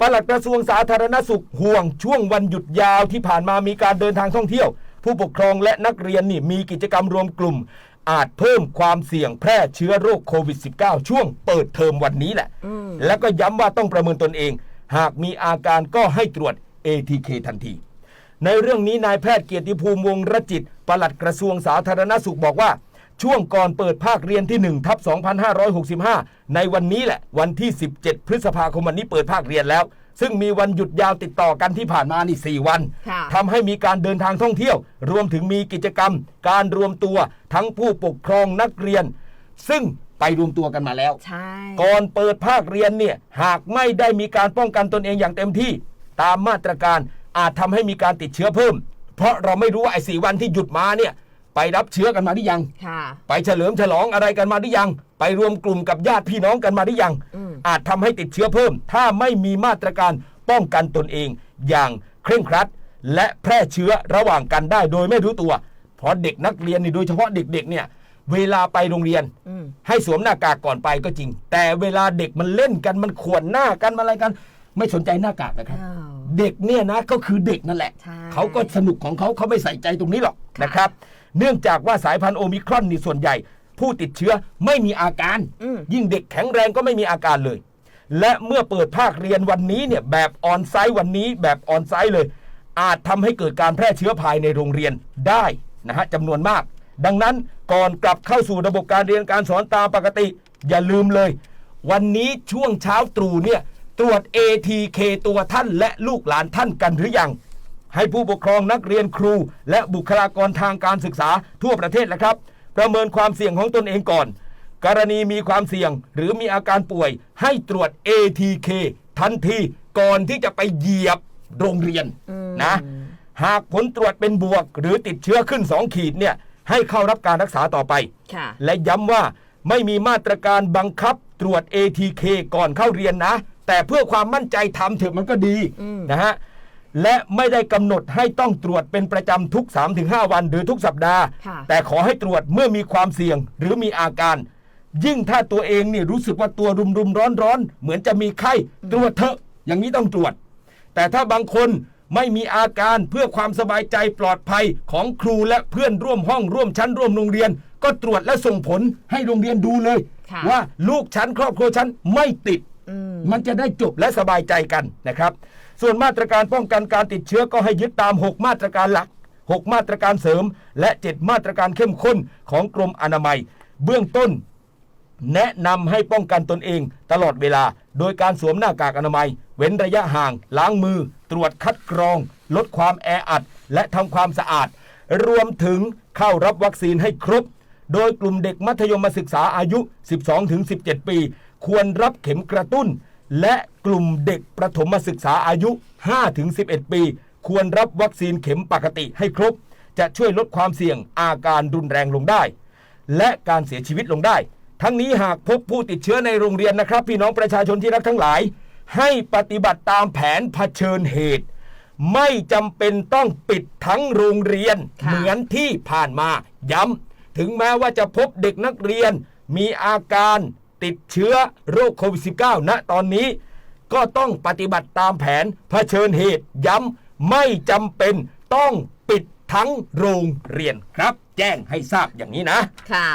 ปลัดกระทรวงสาธารณสุขห่วง ช่วงวันหยุดยาวที่ผ่านมามีการเดินทางท่องเที่ยว ผู้ปกครองและนักเรียนนี่มีกิจกรรมรวมกลุ่ม อาจเพิ่มความเสี่ยงแพร่เชื้อโรคโควิด -19 ช่วงเปิดเทอมวันนี้แหละ แล้วก็ย้ำว่าต้องประเมินตนเอง หากมีอาการก็ให้ตรวจ ATK ทันที ในเรื่องนี้นายแพทย์เกียรติภูมิวงศ์รจิตปลัดกระทรวงสาธารณสุขบอกว่า ช่วงก่อนเปิดภาคเรียนที่1ทับ2565 ในวันนี้แหละ วันที่ 17 พฤษภาคมวันนี้เปิดภาคเรียนแล้ว ซึ่งมีวันหยุดยาวติดต่อกันที่ผ่านมานี่4วันค่ะทำให้มีการเดินทางท่องเที่ยว รวมถึงมีกิจกรรม การรวมตัวทั้งผู้ปกครองนักเรียน ซึ่งไปรวมตัวกันมาแล้วใช่ก่อนเปิดภาคเรียนเนี่ยหากไม่ได้มีการป้องกันตนเองอย่างเต็มที่ ตามมาตรการอาจทำให้มีการติดเชื้อเพิ่ม เพราะเราไม่รู้ว่าไอ้สีวันที่หยุดมาเนี่ย ไปรับเชื้อกันมาหรือยัง ค่ะ ไปเฉลิมฉลองอะไรกันมาหรือยัง ไปรวมกลุ่มกับญาติพี่น้องกันมาหรือยัง อืม อาจทำให้ติดเชื้อเพิ่ม ถ้าไม่มีมาตรการป้องกันตนเอง อย่างเคร่งครัด และแพร่เชื้อระหว่างกันได้โดยไม่รู้ตัว เพราะเด็กนักเรียนนี่โดยเฉพาะเด็กๆเนี่ย เวลาไปโรงเรียน อืม ให้สวมหน้ากากก่อนไปก็จริง แต่เวลาเด็กมันเล่นกันมันขวนหน้ากันมาอะไรกัน ไม่สนใจหน้ากากนะครับ อ้าว เด็กเนี่ยนะก็คือเด็กนั่นแหละ ใช่ เขาก็สนุกของเขาเขาไม่ใส่ใจตรงนี้หรอกค่ะนะครับ เนื่องจากว่าสายพันธุ์โอมิครอนนี่ส่วนใหญ่ ผู้ติดเชื้อไม่มีอาการ อืม ยิ่งเด็กแข็งแรงก็ไม่มีอาการเลย และเมื่อเปิดภาคเรียนวันนี้เนี่ยแบบออนไซต์วันนี้แบบออนไซต์เลย อาจทำให้เกิดการแพร่เชื้อภายในโรงเรียนได้นะฮะจำนวนมาก ดังนั้นก่อนกลับเข้าสู่ระบบการเรียนการสอนตามปกติ อย่าลืมเลย วันนี้ช่วงเช้าตรู่เนี่ย ตรวจ ATK ตัวท่านและลูกหลานท่านกันหรือยัง ให้ผู้ปกครองนักเรียนครู และบุคลากรทางการศึกษาทั่วประเทศนะครับ ประเมินความเสี่ยงของตนเองก่อน กรณีมีความเสี่ยงหรือมีอาการป่วยให้ตรวจ ATK ทันทีก่อนที่จะไปเหยียบโรงเรียนนะหากผลตรวจเป็นบวก หรือติดเชื้อขึ้น 2 ขีดเนี่ยให้เข้ารับการรักษาต่อไปค่ะและย้ำว่าไม่มีมาตรการบังคับตรวจ ATK ก่อนเข้าเรียนนะ แต่เพื่อความมั่นใจทำเถอะมันก็ดีอืมนะฮะและไม่ได้กำหนดให้ต้องตรวจเป็นประจำทุก 3-5 วันหรือทุกสัปดาห์ค่ะแต่ขอให้ตรวจเมื่อมีความเสี่ยงหรือมีอาการ ยิ่งถ้าตัวเองเนี่ยรู้สึกว่าตัวรุมรุมร้อนร้อนๆเหมือนจะมีไข้ตรวจเถอะอย่างนี้ต้องตรวจ แต่ถ้าบางคนไม่มีอาการเพื่อความสบายใจปลอดภัยของครูและเพื่อนร่วมห้องร่วมชั้นร่วมโรงเรียน ก็ตรวจและส่งผลให้โรงเรียนดูเลยค่ะว่าลูกฉันครอบครัวฉันไม่ติดอื มันจะได้จบและสบายใจกันนะครับ ส่วนมาตรการป้องกันการติดเชื้อก็ให้ยึดตาม 6 มาตรการหลัก 6 มาตรการเสริม และ 7 มาตรการเข้มข้นของกรมอนามัย เบื้องต้น แนะนำให้ป้องกันตนเองตลอดเวลา โดยการสวมหน้ากากอนามัย เว้นระยะห่าง ล้างมือ ตรวจคัดกรอง ลดความแออัด และทำความสะอาด รวมถึงเข้ารับวัคซีนให้ครบ โดยกลุ่มเด็กมัธยมศึกษาอายุ 12-17 ปี ควรรับเข็มกระตุ้น และกลุ่มเด็กประถมศึกษาอายุ 5-11 ปี ควรรับวัคซีนเข็มปกติให้ครบ จะช่วยลดความเสี่ยงอาการรุนแรงลงได้ และการเสียชีวิตลงได้ ทั้งนี้หากพบผู้ติดเชื้อในโรงเรียนนะครับ พี่น้องประชาชนที่รักทั้งหลาย ให้ปฏิบัติตามแผนเผชิญเหตุไม่จำเป็นต้องปิดทั้งโรงเรียนค่ะเหมือนที่ผ่านมา ย้ำถึงแม้ว่าจะพบเด็กนักเรียน มีอาการ ติดเชื้อโรคโควิด -19 ณตอนนี้ ก็ต้องปฏิบัติตามแผนเผชิญเหตุย้ำไม่จำเป็นต้องปิดทั้งโรงเรียนครับ แจ้งให้ทราบอย่างนี้นะ ค่ะ